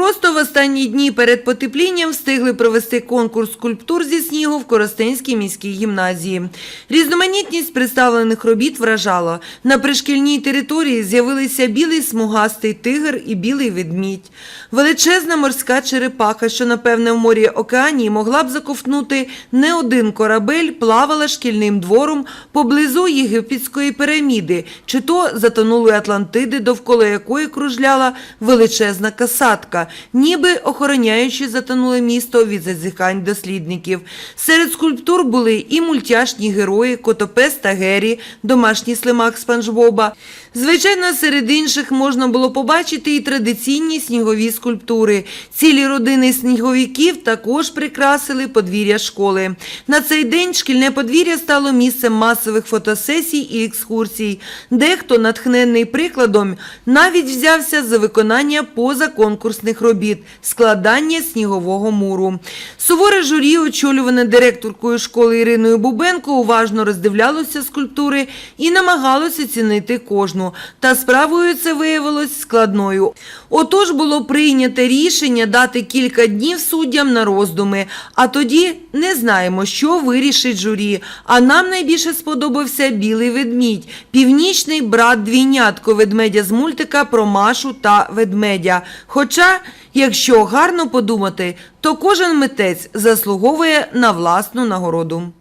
Просто в останні дні перед потеплінням встигли провести конкурс скульптур зі снігу в Коростенській міській гімназії. Різноманітність представлених робіт вражала. На пришкільній території з'явилися білий смугастий тигр і білий ведмідь. Величезна морська черепаха, що, напевне, в морі океанії могла б заковтнути не один корабель, плавала шкільним двором поблизу єгипетської піраміди, чи то затонулої Атлантиди, довкола якої кружляла величезна касатка, ніби охороняючи затонуле місто від зазіхань дослідників. Серед скульптур були і мультяшні герої Котопес та Гері, домашній слимак Спанч Боба. Звичайно, серед інших можна було побачити і традиційні снігові скульптури. Цілі родини сніговиків також прикрасили подвір'я школи. На цей день шкільне подвір'я стало місцем масових фотосесій і екскурсій. Дехто, натхнений прикладом, навіть взявся за виконання позаконкурсних робіт складання снігового муру. Суворе журі, очолюване директоркою школи Іриною Бубенко, уважно роздивлялося скульптури і намагалося цінити кожну. Та справою це виявилось складною. Отож було прийнято рішення дати кілька днів суддям на роздуми, а тоді не знаємо, що вирішить журі. А нам найбільше сподобався білий ведмідь, північний брат двійнятко ведмедя з мультика про Машу та ведмедя. Хоча, якщо гарно подумати, то кожен митець заслуговує на власну нагороду.